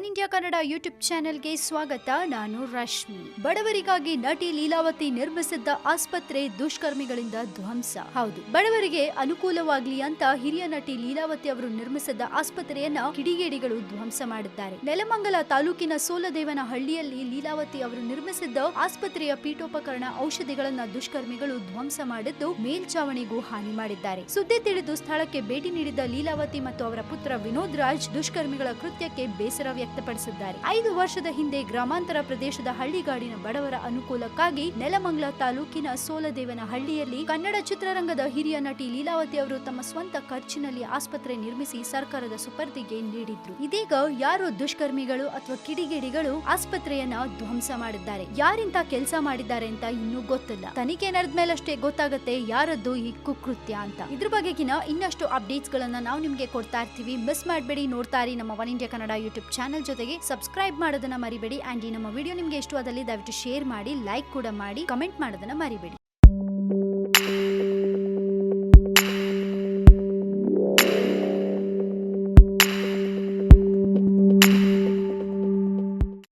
One India Kannada YouTube ಚಾನೆಲ್ಗೆ ಸ್ವಾಗತ. ನಾನು ರಶ್ಮಿ. ಬಡವರಿಗಾಗಿ ನಟಿ ಲೀಲಾವತಿ ನಿರ್ಮಿಸಿದ್ದ ಆಸ್ಪತ್ರೆ ದುಷ್ಕರ್ಮಿಗಳಿಂದ ಧ್ವಂಸ. ಹೌದು, ಬಡವರಿಗೆ ಅನುಕೂಲವಾಗ್ಲಿ ಅಂತ ಹಿರಿಯ ನಟಿ ಲೀಲಾವತಿ ಅವರು ನಿರ್ಮಿಸಿದ್ದ ಆಸ್ಪತ್ರೆಯನ್ನ ಕಿಡಿಗೇಡಿಗಳು ಧ್ವಂಸ ಮಾಡಿದ್ದಾರೆ. ನೆಲಮಂಗಲ ತಾಲೂಕಿನ ಸೋಲದೇವನ ಹಳ್ಳಿಯಲ್ಲಿ ಲೀಲಾವತಿ ಅವರು ನಿರ್ಮಿಸಿದ್ದ ಆಸ್ಪತ್ರೆಯ ಪೀಠೋಪಕರಣ ಔಷಧಿಗಳನ್ನ ದುಷ್ಕರ್ಮಿಗಳು ಧ್ವಂಸ ಮಾಡಿದ್ದು ಮೇಲ್ಚಾವಣಿಗೂ ಹಾನಿ ಮಾಡಿದ್ದಾರೆ. ಸುದ್ದಿ ತಿಳಿದು ಸ್ಥಳಕ್ಕೆ ಭೇಟಿ ನೀಡಿದ್ದ ಲೀಲಾವತಿ ಮತ್ತು ಅವರ ಪುತ್ರ ವಿನೋದ್ ರಾಜ್ ದುಷ್ಕರ್ಮಿಗಳ ಕೃತ್ಯಕ್ಕೆ ಬೇಸರ ವ್ಯಕ್ತಪಡಿಸಿದ್ದಾರೆ. ಐದು ವರ್ಷದ ಹಿಂದೆ ಗ್ರಾಮಾಂತರ ಪ್ರದೇಶದ ಹಳ್ಳಿಗಾಡಿನ ಬಡವರ ಅನುಕೂಲಕ್ಕಾಗಿ ನೆಲಮಂಗ್ಲ ತಾಲೂಕಿನ ಸೋಲದೇವನ ಹಳ್ಳಿಯಲ್ಲಿ ಕನ್ನಡ ಚಿತ್ರರಂಗದ ಹಿರಿಯ ನಟಿ ಲೀಲಾವತಿ ಅವರು ತಮ್ಮ ಸ್ವಂತ ಖರ್ಚಿನಲ್ಲಿ ಆಸ್ಪತ್ರೆ ನಿರ್ಮಿಸಿ ಸರ್ಕಾರದ ಸುಪರ್ದಿಗೆ ನೀಡಿದ್ರು. ಇದೀಗ ಯಾರು ದುಷ್ಕರ್ಮಿಗಳು ಅಥವಾ ಕಿಡಿಗೇಡಿಗಳು ಆಸ್ಪತ್ರೆಯನ್ನ ಧ್ವಂಸ ಮಾಡಿದ್ದಾರೆ. ಯಾರಿಂತ ಕೆಲಸ ಮಾಡಿದ್ದಾರೆ ಅಂತ ಇನ್ನೂ ಗೊತ್ತಿಲ್ಲ. ತನಿಖೆ ನಡೆದ ಮೇಲಷ್ಟೇ ಗೊತ್ತಾಗತ್ತೆ ಯಾರದ್ದು ಈ ಕುಕೃತ್ಯ ಅಂತ. ಇದ್ರ ಬಗೆಗಿನ ಇನ್ನಷ್ಟು ಅಪ್ಡೇಟ್ಸ್ ಗಳನ್ನ ನಾವು ನಿಮ್ಗೆ ಕೊಡ್ತಾ ಇರ್ತೀವಿ. ಮಿಸ್ ಮಾಡಬೇಡಿ. ನೋಡ್ತಾ ನಮ್ಮ one India Kannada YouTube channel ಜೊತೆಗೆ ಸಬ್ಸ್ಕ್ರೈಬ್ ಮಾಡೋದನ್ನ ಮರಿಬೇಡಿ. ಅಂಡ್ ಈ ನಮ್ಮ ವಿಡಿಯೋ ನಿಮ್ಗೆ ಇಷ್ಟವಾದಲ್ಲಿ ದಯವಿಟ್ಟು ಶೇರ್ ಮಾಡಿ ಲೈಕ್ ಕೂಡ ಮಾಡಿ ಕಮೆಂಟ್ ಮಾಡೋದನ್ನ ಮರಿಬೇಡಿ.